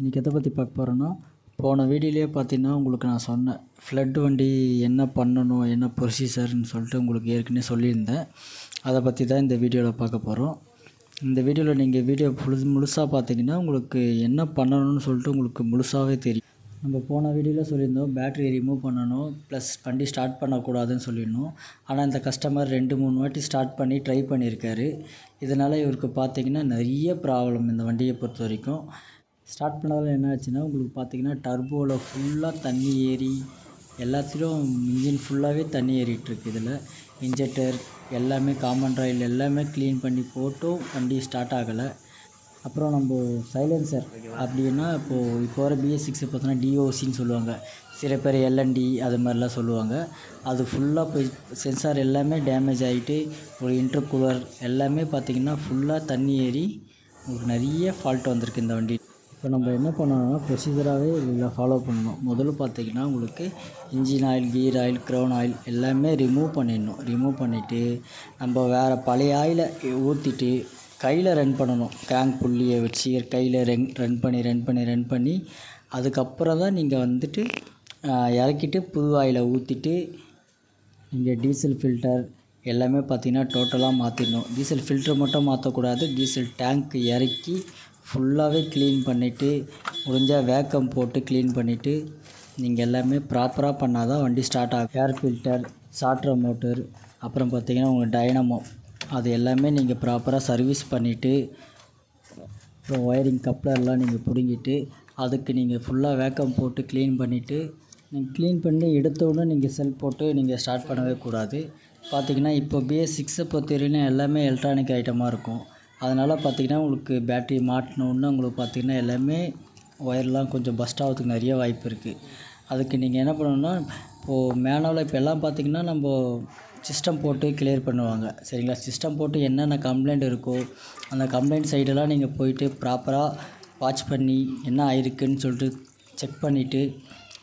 இன்றைக்கி எதை பற்றி பார்க்க போகிறோன்னா போன வீடியோலேயே பார்த்தீங்கன்னா உங்களுக்கு நான் சொன்னேன் ஃப்ளட் வண்டி என்ன பண்ணணும் என்ன ப்ரொசீஜர்னு சொல்லிட்டு உங்களுக்கு ஏற்கனவே சொல்லியிருந்தேன். அதை பற்றி தான் இந்த வீடியோவில் பார்க்க போகிறோம் இந்த வீடியோவில் நீங்கள் வீடியோ முழு முழுசாக பார்த்தீங்கன்னா உங்களுக்கு என்ன பண்ணணும்னு சொல்லிட்டு உங்களுக்கு முழுசாகவே தெரியும். நம்ம போன வீடியோவில் சொல்லியிருந்தோம் பேட்டரி ரிமூவ் பண்ணணும் ப்ளஸ் வண்டி ஸ்டார்ட் பண்ணக்கூடாதுன்னு சொல்லியிருந்தோம். ஆனால் இந்த கஸ்டமர் ரெண்டு மூணு வாட்டி ஸ்டார்ட் பண்ணி ட்ரை பண்ணியிருக்காரு. இதனால் இவருக்கு பார்த்தீங்கன்னா நிறைய ப்ராப்ளம் இந்த வண்டியை பொறுத்த வரைக்கும். ஸ்டார்ட் பண்ணதால் என்ன ஆச்சுன்னா உங்களுக்கு பார்த்தீங்கன்னா டர்போவில் ஃபுல்லாக தண்ணி ஏறி எல்லாத்துலேயும் இன்ஜின் ஃபுல்லாகவே தண்ணி ஏறிட்டுருக்கு இதில். இன்ஜெக்டர் எல்லாமே காமன் ராயில் எல்லாமே க்ளீன் பண்ணி போட்டும் வண்டி ஸ்டார்ட் ஆகலை. அப்புறம் நம்ம சைலன்சர் அப்படின்னா இப்போது இப்போ வர பிஎஸ் சிக்ஸ் பார்த்தோன்னா டிஓசின்னு சொல்லுவாங்க. சில பேர் எல்என்டி அது மாதிரிலாம் சொல்லுவாங்க. அது ஃபுல்லாக போய் சென்சார் எல்லாமே டேமேஜ் ஆகிட்டு ஒரு இன்டர்கூலர் எல்லாமே பார்த்திங்கன்னா ஃபுல்லாக தண்ணி ஏறி உங்களுக்கு நிறைய ஃபால்ட் வந்திருக்கு இந்த வண்டி இப்போ நம்ம என்ன பண்ணணும்னா ப்ரொசீஜராகவே இதில் ஃபாலோ பண்ணணும். முதல்ல பார்த்தீங்கன்னா உங்களுக்கு engine oil gear oil crown oil எல்லாமே ரிமூவ் பண்ணிடணும். ரிமூவ் பண்ணிவிட்டு நம்ம வேறு பழைய ஆயிலை ஊற்றிட்டு கையில் ரன் பண்ணணும். கிராங்க் புள்ளியை வச்சு கையில் ரன் ரன் பண்ணி ரன் பண்ணி ரன் பண்ணி அதுக்கப்புறம் தான் நீங்கள் வந்துட்டு இறக்கிட்டு புது ஆயிலை ஊற்றிட்டு நீங்கள் டீசல் ஃபில்டர் எல்லாமே பார்த்திங்கன்னா டோட்டலாக மாற்றிடணும் டீசல் ஃபில்டர் மட்டும் மாற்றக்கூடாது டீசல் டேங்க் இறக்கி ஃபுல்லாகவே க்ளீன் பண்ணிவிட்டு முடிஞ்சால் வேக்கம் போட்டு க்ளீன் பண்ணிவிட்டு நீங்கள் எல்லாமே ப்ராப்பராக பண்ணால் தான் வண்டி ஸ்டார்ட் ஆகும். ஏர் ஃபில்டர் சாட்ரு மோட்டர் அப்புறம் பார்த்தீங்கன்னா உங்கள் டைனமோ அது எல்லாமே நீங்கள் ப்ராப்பராக சர்வீஸ் பண்ணிவிட்டு அப்புறம் ஒயரிங் கப்ளர்லாம் நீங்கள் பிடுங்கிட்டு அதுக்கு நீங்கள் ஃபுல்லாக வேக்கம் போட்டு க்ளீன் பண்ணிவிட்டு நீங்கள் க்ளீன் பண்ணி எடுத்தோடனே நீங்கள் செல் போட்டு நீங்கள் ஸ்டார்ட் பண்ணவே கூடாது. பார்த்திங்கன்னா இப்போ பிஎஸ் சிக்ஸை பொறுத்தவரையிலும் எல்லாமே எலக்ட்ரானிக் ஐட்டமாக இருக்கும். அதனால் பார்த்திங்கன்னா உங்களுக்கு பேட்ரி மாட்டினோன்னே உங்களுக்கு பார்த்திங்கன்னா எல்லாமே ஒயர்லாம் கொஞ்சம் பஸ்ட் ஆகிறதுக்கு நிறைய வாய்ப்பு இருக்குது அதுக்கு நீங்கள் என்ன பண்ணணுன்னா இப்போது மேனுவலாக இப்போ எல்லாம் பார்த்திங்கன்னா நம்ம சிஸ்டம் போட்டு கிளியர் பண்ணுவாங்க. சரிங்களா? சிஸ்டம் போட்டு என்னென்ன கம்ப்ளைண்ட் இருக்கோ அந்த கம்ப்ளைண்ட் சைடெல்லாம் நீங்கள் போயிட்டு ப்ராப்பராக வாட்ச் பண்ணி என்ன ஆயிருக்குன்னு சொல்லிட்டு செக் பண்ணிவிட்டு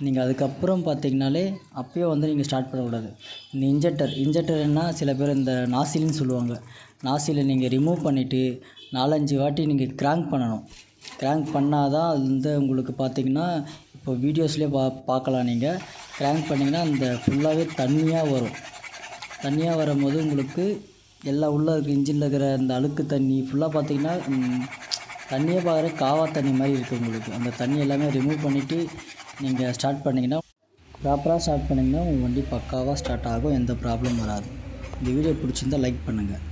நீங்கள் அதுக்கப்புறம் பார்த்தீங்கனாலே அப்போயே வந்து நீங்கள் ஸ்டார்ட் பண்ணக்கூடாது. இந்த இன்ஜெக்டர் இன்ஜெக்டர்னா சில பேர் இந்த நாசிலின்னு சொல்லுவாங்க. நாசியில் நீங்கள் ரிமூவ் பண்ணிவிட்டு நாலஞ்சு வாட்டி நீங்கள் கிராங்க் பண்ணணும். கிராங்க் பண்ணால் தான் அது வந்து உங்களுக்கு பார்த்தீங்கன்னா இப்போ வீடியோஸ்லேயே பா பார்க்கலாம் நீங்கள் கிராங்க் பண்ணிங்கன்னா அந்த ஃபுல்லாகவே தண்ணியாக வரும். தண்ணியாக வரும்போது உங்களுக்கு எல்லா உள்ளே இருக்கிற இன்ஜினில் இருக்கிற அந்த அழுக்கு தண்ணி ஃபுல்லாக பார்த்தீங்கன்னா தண்ணியே பார்க்குற காவா தண்ணி மாதிரி இருக்குது உங்களுக்கு. அந்த தண்ணி எல்லாமே ரிமூவ் பண்ணிவிட்டு நீங்கள் ஸ்டார்ட் பண்ணிங்கன்னா ப்ராப்பராக ஸ்டார்ட் பண்ணிங்கன்னா உங்கள் வண்டி பக்காவாக ஸ்டார்ட் ஆகும். எந்த ப்ராப்ளம் வராது. இந்த வீடியோ பிடிச்சிருந்தால் லைக் பண்ணுங்கள்